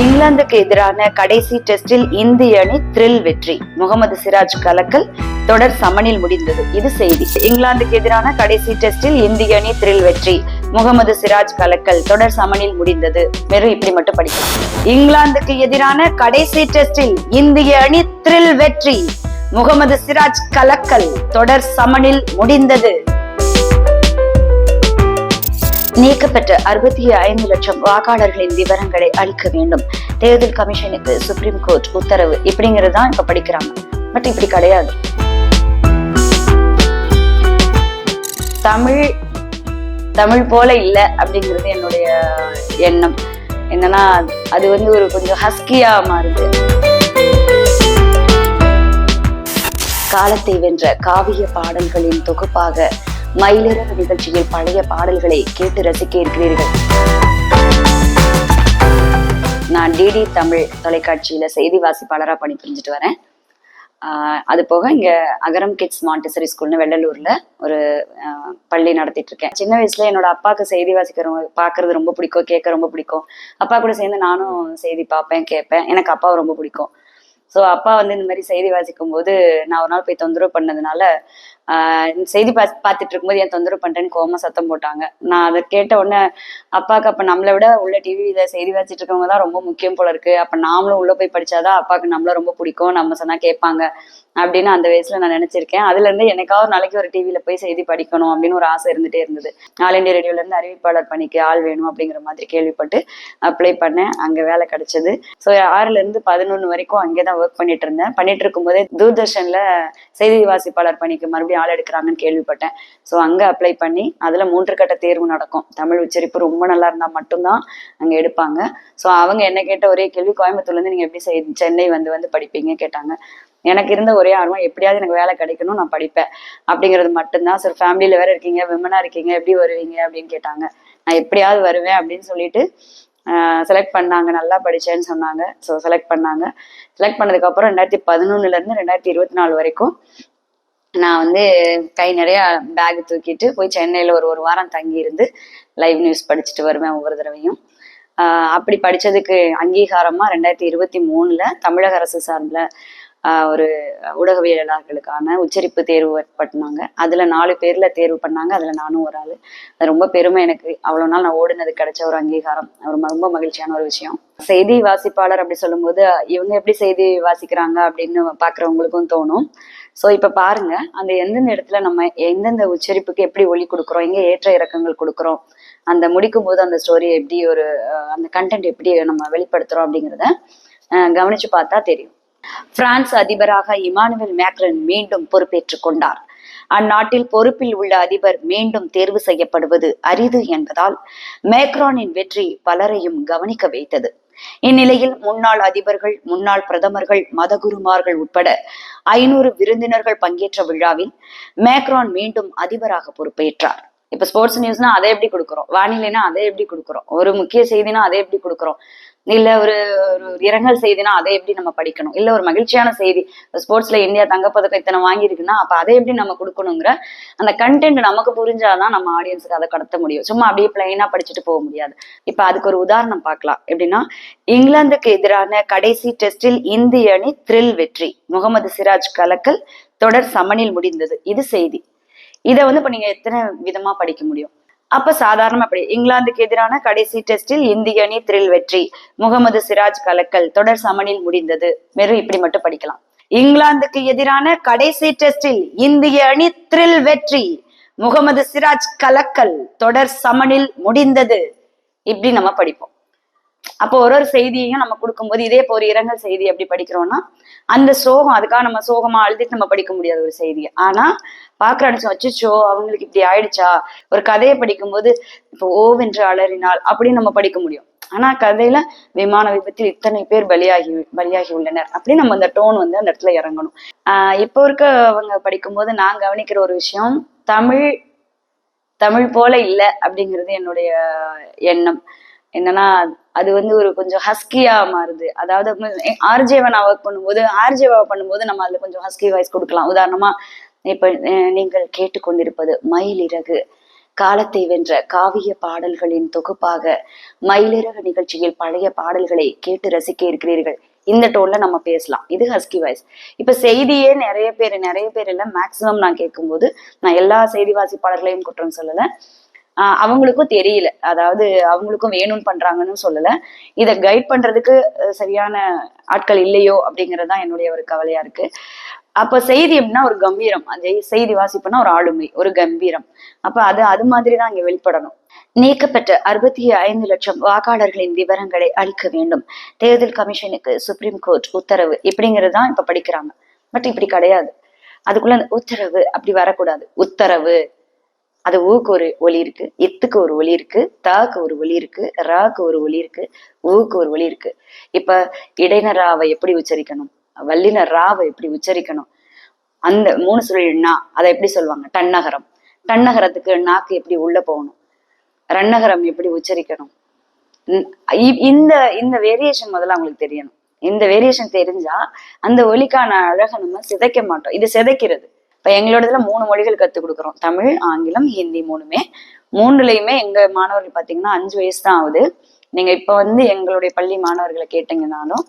இங்கிலாந்துக்கு எதிரான கடைசி டெஸ்டில் இந்திய அணி த்ரில் வெற்றி. முகமது சிராஜ் கலக்கல் தொடர் சமனில் முடிந்தது. இது செய்தி. இங்கிலாந்துக்கு எதிரான கடைசி டெஸ்டில் இந்திய அணி த்ரில் வெற்றி. முகமது சிராஜ் கலக்கல் தொடர் சமனில் முடிந்தது. வெறும் இப்படி மட்டும் படிக்கலாம் இங்கிலாந்துக்கு எதிரான கடைசி டெஸ்டில் இந்திய அணி த்ரில் வெற்றி. முகமது சிராஜ் கலக்கல் தொடர் சமனில் முடிந்தது. நீக்கப்பட்ட அறுபத்தி ஐந்து லட்சம் வாக்காளர்களின் விவரங்களை அளிக்க வேண்டும். தேர்தல் கமிஷனுக்கு சுப்ரீம் கோர்ட் உத்தரவு இப்படிங்கிறது தான் இப்ப படிக்கிறாங்க. பட் இப்படி கிடையாது. தமிழ் தமிழ் போல இல்ல அப்படிங்கிறது என்னுடைய எண்ணம். என்னன்னா அது வந்து ஒரு கொஞ்சம் ஹஸ்கியா மாறுது. காலத்தை வென்ற காவிய பாடல்களின் தொகுப்பாக மயிலிறகு நிகழ்ச்சியில் பழைய பாடல்களை கேட்டு ரசிக்க இருக்கிறீர்கள். நான் டிடி தமிழ் தொலைக்காட்சியில செய்தி வாசிப்பாளராக பணிபுரிஞ்சுட்டு வரேன். அது போக இங்க அகரம் கிட்ஸ் மாண்டசரி ஸ்கூல்னு வெள்ளலூர்ல ஒரு பள்ளி நடத்திட்டு இருக்கேன். சின்ன வயசுல என்னோட அப்பாவுக்கு செய்தி வாசிக்கிற பாக்குறது ரொம்ப பிடிக்கும் கேட்க ரொம்ப பிடிக்கும். அப்பா கூட சேர்ந்து நானும் செய்தி பார்ப்பேன் கேட்பேன். எனக்கு அப்பாவை ரொம்ப பிடிக்கும். ஸோ அப்பா வந்து இந்த மாதிரி செய்தி வாசிக்கும் போது நான் ஒரு நாள் போய் தொந்தரவு பண்ணதுனால செய்தி பா பார்த்துட்டு இருக்கும்போது ஏன் தொந்தரவு பண்றேன்னு கோமா சத்தம் போட்டாங்க. நான் அதை கேட்ட உடனே அப்பாவுக்கு அப்போ நம்மளை விட உள்ள டிவியில் செய்தி வாசிட்டு இருக்கவங்க தான் ரொம்ப முக்கியம் போல இருக்கு. அப்போ நாமளும் உள்ளே போய் படிச்சாதான் அப்பாவுக்கு நம்மள ரொம்ப பிடிக்கும். நம்ம சொன்னா கேட்பாங்க. அப்படின்னு அந்த வயசுல நான் நினைச்சிருக்கேன். அதுல இருந்து எனக்காவது ஒரு நாளைக்கு ஒரு டிவியில போய் செய்தி படிக்கணும் அப்படின்னு ஒரு ஆசை இருந்துட்டே இருந்தது. ஆல் இண்டியா ரேடியோல இருந்து அறிவிப்பாளர் பணிக்கு ஆள் வேணும் அப்படிங்கிற மாதிரி கேள்விப்பட்டு அப்ளை பண்ணேன். அங்க வேலை கிடைச்சது. ஸோ ஆறுல இருந்து பதினொன்று வரைக்கும் அங்கே தான் ஒர்க் பண்ணிட்டு இருந்தேன் பண்ணிட்டு இருக்கும்போதே தூர்தர்ஷன்ல செய்தி வாசிப்பாளர் பணிக்கு மறுபடியும் ஆள் எடுக்கிறாங்கன்னு கேள்விப்பட்டேன். ஸோ அங்க அப்ளை பண்ணி அதுல மூன்று கட்ட தேர்வு நடக்கும். தமிழ் உச்சரிப்பு ரொம்ப நல்லா இருந்தா மட்டும்தான் அங்க எடுப்பாங்க. ஸோ அவங்க என்ன கேட்ட ஒரே கேள்வி கோயம்புத்தூர்ல இருந்து நீங்க எப்படி செய் சென்னை வந்து வந்து படிப்பீங்க கேட்டாங்க. எனக்கு இருந்த ஒரே ஆர்வம் எப்படியாவது எனக்கு வேலை கிடைக்கணும் நான் படிப்பேன். அப்படிங்கிறது மட்டும்தான். சார் ஃபேமிலியில வேற இருக்கீங்க விமனா இருக்கீங்க எப்படி வருவீங்க அப்படின்னு கேட்டாங்க. நான் எப்படியாவது வருவேன் அப்படின்னு சொல்லிட்டு செலக்ட் பண்ணாங்க நல்லா படிச்சேன்னு சொன்னாங்க. ஸோ செலக்ட் பண்ணாங்க. செலக்ட் பண்ணதுக்கப்புறம் ரெண்டாயிரத்தி பதினொன்னுல இருந்து ரெண்டாயிரத்தி இருபத்தி நாலு வரைக்கும் நான் வந்து கை நிறைய பேக் தூக்கிட்டு போய் சென்னையில் ஒரு ஒரு வாரம் தங்கி இருந்து லைவ் நியூஸ் படிச்சுட்டு வருவேன் ஒவ்வொரு தடவையும். ஆஹ் அப்படி படிச்சதுக்கு அங்கீகாரமா ரெண்டாயிரத்தி இருபத்தி மூணுல தமிழக அரசு சார்பில் ஒரு ஊடகவியலாளர்களுக்கான உச்சரிப்பு தேர்வு பண்ணாங்க. அதுல நாலு பேர்ல தேர்வு பண்ணாங்க. அதுல நானும் ஒரு ஆளு. அது ரொம்ப பெருமை எனக்கு. அவ்வளவு நாள் நான் ஓடுனது கிடைச்ச ஒரு அங்கீகாரம். ஒரு ரொம்ப மகிழ்ச்சியான ஒரு விஷயம். செய்தி வாசிப்பாளர் அப்படி சொல்லும்போது இவங்க எப்படி செய்தி வாசிக்கிறாங்க அப்படின்னு பாக்குறவங்களுக்கும் தோணும். ஸோ இப்ப பாருங்க. அந்த எந்தெந்த இடத்துல நம்ம எந்தெந்த உச்சரிப்புக்கு எப்படி ஒலி கொடுக்குறோம்? எங்க ஏற்ற இறக்கங்கள் கொடுக்குறோம்? அந்த முடிக்கும் போது அந்த ஸ்டோரி எப்படி ஒரு அந்த கண்டென்ட் எப்படி நம்ம வெளிப்படுத்துறோம் அப்படிங்கிறத கவனிச்சு பார்த்தா தெரியும். பிரான்ஸ் அதிபராக இமானுவேல் மேக்ரன் மீண்டும் பொறுப்பேற்றுக் கொண்டார். அந்நாட்டில் பொறுப்பில் உள்ள அதிபர் மீண்டும் தேர்வு செய்யப்படுவது அரிது என்பதால் மேக்ரானின் வெற்றி பலரையும் கவனிக்க வைத்தது. இந்நிலையில் முன்னாள் அதிபர்கள் முன்னாள் பிரதமர்கள் மதகுருமார்கள் உட்பட ஐநூறு விருந்தினர்கள் பங்கேற்ற விழாவில் மேக்ரான் மீண்டும் அதிபராக பொறுப்பேற்றார். இப்ப ஸ்போர்ட்ஸ் நியூஸ்னா அதை எப்படி கொடுக்குறோம்? வானிலைனா அதை எப்படி கொடுக்குறோம்? ஒரு முக்கிய செய்தினா அதை எப்படி கொடுக்குறோம்? இல்ல ஒரு ஒரு இரங்கல் செய்தினா அதை எப்படி நம்ம படிக்கணும்? இல்ல ஒரு மகிழ்ச்சியான செய்தி ஸ்போர்ட்ஸ்ல இந்தியா தங்கப்பதக்கம் இத்தனை வாங்கியிருக்குன்னா அப்ப அதை எப்படி நம்ம கொடுக்கணுங்கிற அந்த கண்டென்ட் நமக்கு புரிஞ்சாதான் நம்ம ஆடியன்ஸுக்கு அதை கடத்த முடியும். சும்மா அப்படியே பிளைனா படிச்சுட்டு போக முடியாது. இப்ப அதுக்கு ஒரு உதாரணம் பார்க்கலாம். எப்படின்னா இங்கிலாந்துக்கு எதிரான கடைசி டெஸ்டில் இந்திய அணி த்ரில் வெற்றி. முகமது சிராஜ் கலக்கல் தொடர் சமனில் முடிந்தது. இது செய்தி. இதை வந்து இப்ப நீங்க எத்தனை விதமா படிக்க முடியும்? அப்ப சாதாரணம் அப்படி. இங்கிலாந்துக்கு எதிரான கடைசி டெஸ்டில் இந்திய அணி த்ரில் வெற்றி. முகமது சிராஜ் கலக்கல். தொடர் சமனில் முடிந்தது. வெறும் இப்படி மட்டும் படிக்கலாம். இங்கிலாந்துக்கு எதிரான கடைசி டெஸ்டில் இந்திய அணி த்ரில் வெற்றி. முகமது சிராஜ் கலக்கல். தொடர் சமனில் முடிந்தது. இப்படி நம்ம படிப்போம். அப்போ ஒரு ஒரு செய்தியையும் நம்ம கொடுக்கும்போது இதே இப்போ ஒரு இரங்கல் செய்தி அப்படி படிக்கிறோம்னா அந்த சோகம் அதுக்காக நம்ம சோகமா அழுதுட்டு நம்ம படிக்க முடியாது ஒரு செய்தியை. ஆனா பாக்குற அடிச்சோம் அச்சோ அவங்களுக்கு இப்படி ஆயிடுச்சா? ஒரு கதையை படிக்கும்போது இப்போ ஓவென்று அலறினால் அப்படின்னு நம்ம படிக்க முடியும். ஆனா கதையில விமான விபத்தில் இத்தனை பேர் பலியாகி பலியாகி உள்ளனர் அப்படின்னு நம்ம அந்த டோன் வந்து அந்த இடத்துல இறங்கணும். ஆஹ் இப்போ இருக்க அவங்க படிக்கும்போது நான் கவனிக்கிற ஒரு விஷயம் தமிழ் தமிழ் போல இல்லை அப்படிங்கிறது என்னுடைய எண்ணம். என்னன்னா அது வந்து ஒரு கொஞ்சம் ஹஸ்கியா மாறுது. அதாவது ஆர்ஜேவை நான் ஒர்க் பண்ணும்போது ஆர்ஜேவா பண்ணும்போது நம்ம அதுல கொஞ்சம் ஹஸ்கி வாய்ஸ் கொடுக்கலாம். உதாரணமா இப்ப நீங்கள் கேட்டுக்கொண்டிருப்பது மயிலிறகு. காலத்தை வென்ற காவிய பாடல்களின் தொகுப்பாக மயிலிறகு நிகழ்ச்சியில் பழைய பாடல்களை கேட்டு ரசிக்க இருக்கிறீர்கள். இந்த டோன்ல நம்ம பேசலாம். இது ஹஸ்கி வாய்ஸ் இப்ப செய்தியே நிறைய பேர் நிறைய பேர் இல்ல மேக்சிமம் நான் கேட்கும்போது நான் எல்லா செய்தி வாசிப்பாளர்களையும் குற்றம் சொல்லல. அவங்களுக்கும் தெரியல. அதாவது அவங்களுக்கும் வேணும்னு பண்றாங்கன்னு சொல்லல. இதை கைட் பண்றதுக்கு சரியான ஆட்கள் இல்லையோ அப்படிங்கறது தான் என்னுடைய ஒரு கவலையா இருக்கு. அப்ப செய்தி எப்படின்னா ஒரு கம்பீரம். அந்த செய்தி வாசிப்புனா ஒரு ஆளுமை ஒரு கம்பீரம். அப்ப அது அது மாதிரி தான் இங்க வெளிப்படணும். நீக்கப்பட்ட அறுபத்தி ஐந்து லட்சம் வாக்காளர்களின் விவரங்களை அளிக்க வேண்டும். தேர்தல் கமிஷனுக்கு சுப்ரீம் கோர்ட் உத்தரவு. இப்படிங்கிறது தான் இப்ப படிக்கிறாங்க. பட் இப்படி கிடையாது. அதுக்குள்ள அந்த உத்தரவு அப்படி வரக்கூடாது. உத்தரவு. அது ஊக்கு ஒரு ஒலி இருக்கு இத்துக்கு ஒரு ஒலி இருக்கு தாக்கு ஒரு ஒலி இருக்கு ராக்கு ஒரு ஒலி இருக்கு ஊக்கு ஒரு ஒலி இருக்கு. இப்ப இடையின ராவை எப்படி உச்சரிக்கணும்? வல்லின ராவை எப்படி உச்சரிக்கணும்? அந்த மூணு சுழல்னா அதை எப்படி சொல்லுவாங்க? டன்னகரம் டன்னகரத்துக்கு நாக்கு எப்படி உள்ள போகணும்? ரன்னகரம் எப்படி உச்சரிக்கணும்? இ- இந்த இந்த வேரியேஷன் முதல்ல அவங்களுக்கு தெரியணும். இந்த வேரியேஷன் தெரிஞ்சா அந்த ஒலிக்கான அழகை நம்ம சிதைக்க மாட்டோம். இது சிதைக்கிறது. இப்ப எங்களோடதுல மூணு மொழிகள் கத்துக் கொடுக்குறோம். தமிழ் ஆங்கிலம் ஹிந்தி மூணுமே. மூணுலயுமே எங்க மாணவர்கள் பாத்தீங்கன்னா அஞ்சு வயசு தான் ஆகுது. நீங்க இப்ப வந்து எங்களுடைய பள்ளி மாணவர்களை கேட்டீங்கனாலும்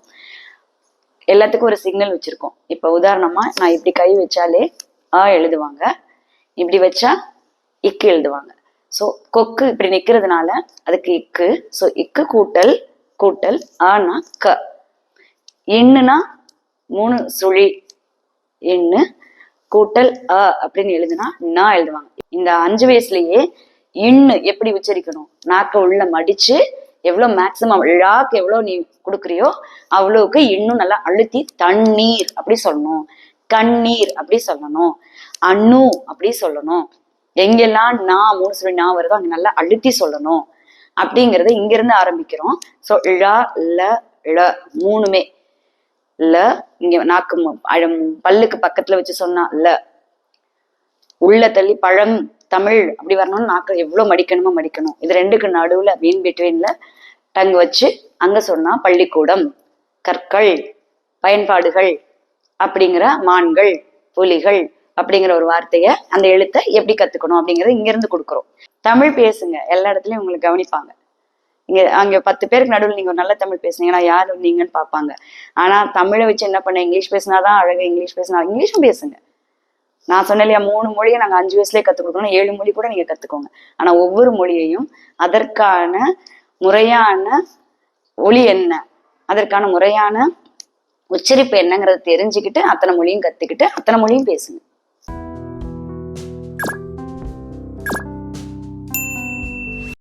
எல்லாத்துக்கும் ஒரு சிக்னல் வச்சிருக்கோம். இப்ப உதாரணமா நான் இப்படி கை வச்சாலே ஆ எழுதுவாங்க. இப்படி வச்சா இக்கு எழுதுவாங்க. ஸோ கொக்கு இப்படி நிக்கிறதுனால அதுக்கு இக்கு. ஸோ இக்கு கூட்டல் கூட்டல் ஆனா க. எண்ணுனா மூணு சுழி. எண்ணு கூட்டல் அ அப்படின்னு எழுதுனா நா எழுதுவாங்க. இந்த அஞ்சு வயசுலயே இன்னு எப்படி உச்சரிக்கணும்? நாக்க உள்ள மடிச்சு எவ்வளவு மேக்சிமம் ழாக்கு எவ்வளவு நீ கொடுக்குறியோ அவ்வளவுக்கு இன்னும் நல்லா அழுத்தி தண்ணீர் அப்படி சொல்லணும். கண்ணீர் அப்படி சொல்லணும். அண்ணு அப்படி சொல்லணும். எங்கெல்லாம் நான் மூணு சொல்லி நான் வருதோ அங்க நல்லா அழுத்தி சொல்லணும். அப்படிங்கறத இங்க இருந்து ஆரம்பிக்கிறோம். சோ ழ ல ழ மூணுமே. ல இங்க நாக்கு அழம் பல்லுக்கு பக்கத்துல வச்சு சொன்னா ல. உள்ள தள்ளி பழம் தமிழ் அப்படி வரணும்னு நாக்கு எவ்வளவு மடிக்கணுமோ மடிக்கணும். இது ரெண்டுக்கு நடுவுல மீன் பிட்வீன்ல டங் வச்சு அங்க சொன்னா பள்ளிக்கூடம் கற்கள் பயன்பாடுகள் அப்படிங்கிற மான்கள் புலிகள் அப்படிங்கிற ஒரு வார்த்தைய அந்த எழுத்தை எப்படி கத்துக்கணும் அப்படிங்கறத இங்க இருந்து கொடுக்குறோம். தமிழ் பேசுங்க எல்லா இடத்துலயும் உங்களுக்கு கவனிப்பாங்க. இங்க அங்க பத்து பேருக்கு நடுவில் நீங்க ஒரு நல்ல தமிழ் பேசுனீங்கன்னா யார் நீங்கன்னு பார்ப்பாங்க. ஆனா தமிழை வச்சு என்ன பண்ண இங்கிலீஷ் பேசினாதான் அழகு இங்கிலீஷ் பேசினா இங்கிலீஷும் பேசுங்க. நான் சொன்னேன் இல்லையா மூணு மொழியை நாங்க அஞ்சு வயசுலயே கத்துக் கொடுக்கணும். ஏழு மொழி கூட நீங்க கத்துக்கோங்க. ஆனா ஒவ்வொரு மொழியையும் அதற்கான முறையான ஒலி என்ன அதற்கான முறையான உச்சரிப்பு என்னங்கிறத தெரிஞ்சுக்கிட்டு அத்தனை மொழியும் கத்துக்கிட்டு அத்தனை மொழியும் பேசுங்க.